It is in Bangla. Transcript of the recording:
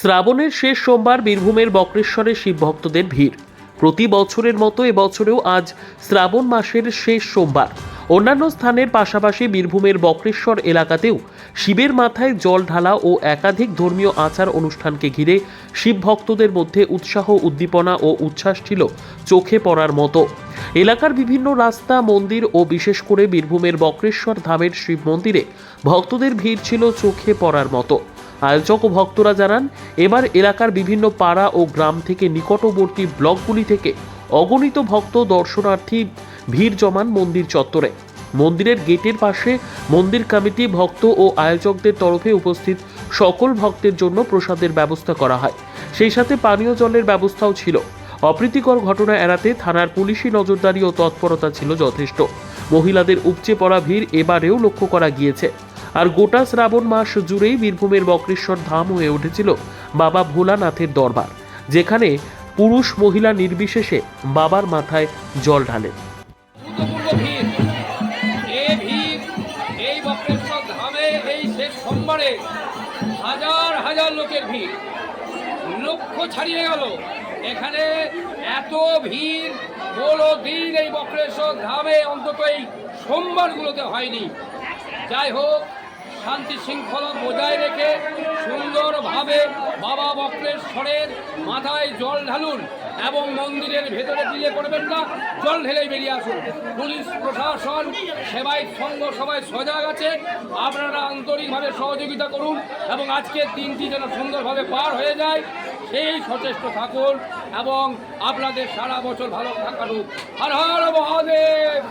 শ্রাবণের শেষ সোমবার বীরভূমের বক্রেশ্বরে শিব ভক্তদের ভিড়। প্রতি বছরের মতো এবছরেও আজ শ্রাবণ মাসের শেষ সোমবার। অন্যান্য স্থানের পাশাপাশি বীরভূমের বক্রেশ্বর এলাকাতেও শিবের মাথায় জল ঢালা ও একাধিক ধর্মীয় আচার অনুষ্ঠানকে ঘিরে শিব ভক্তদের মধ্যে উৎসাহ, উদ্দীপনা ও উচ্ছ্বাস ছিল চোখে পড়ার মতো। এলাকার বিভিন্ন রাস্তা, মন্দির ও বিশেষ করে বীরভূমের বক্রেশ্বর ধামের শিব মন্দিরে ভক্তদের ভিড় ছিল চোখে পড়ার মতো। আয়োজক ও ভক্তরা জানান, এবার এলাকার বিভিন্ন পাড়া ও গ্রাম থেকে নিকটবর্তী ব্লকগুলি থেকে অগণিত ভক্ত দর্শনার্থী ভিড় জমান মন্দির চত্বরে। মন্দিরের গেটের পাশে মন্দির কমিটি ভক্ত ও আয়োজকদের তরফে উপস্থিত সকল ভক্তের জন্য প্রসাদের ব্যবস্থা করা হয়। সেই সাথে পানীয় জলের ব্যবস্থাও ছিল। অপ্রীতিকর ঘটনা এড়াতে থানার পুলিশি নজরদারি ও তৎপরতা ছিল যথেষ্ট। মহিলাদের উপচে পড়া ভিড় এবারেও লক্ষ্য করা গিয়েছে। আর গোটা শ্রাবণ মাস জুড়েই বীরভূমের বক্রেশ্বর ধাম হয়ে উঠেছিল বাবা ভোলানাথের দরবার, যেখানে পুরুষ মহিলা নির্বিশেষে বাবার মাথায় জল ঢালেন হাজার হাজার লোকের ভিড়। লক্ষ্য ছাড়িয়ে গেল। এখানে এত ভিড় কোনো দিন এই বক্রেশ্বর ধামে অন্তত এই সোমবারগুলোতে হয়নি। যাই হোক শান্তি শৃঙ্খলা বজায় রেখে সুন্দরভাবে বাবা বক্রেশ্বরের মাথায় জল ঢালুন এবং মন্দিরের ভেতরে দিলে করবেন না। জল ঢেলেই বেরিয়ে আসুন। পুলিশ, প্রশাসন, সেবায়ত সংঘ সবাই সজাগ আছে। আপনারা আন্তরিকভাবে সহযোগিতা করুন এবং আজকের দিনটি যেন সুন্দরভাবে পার হয়ে যায়, সেই সচেষ্ট থাকুন এবং আপনাদের সারা বছর ভালো থাকুন হর হর মহাদেব!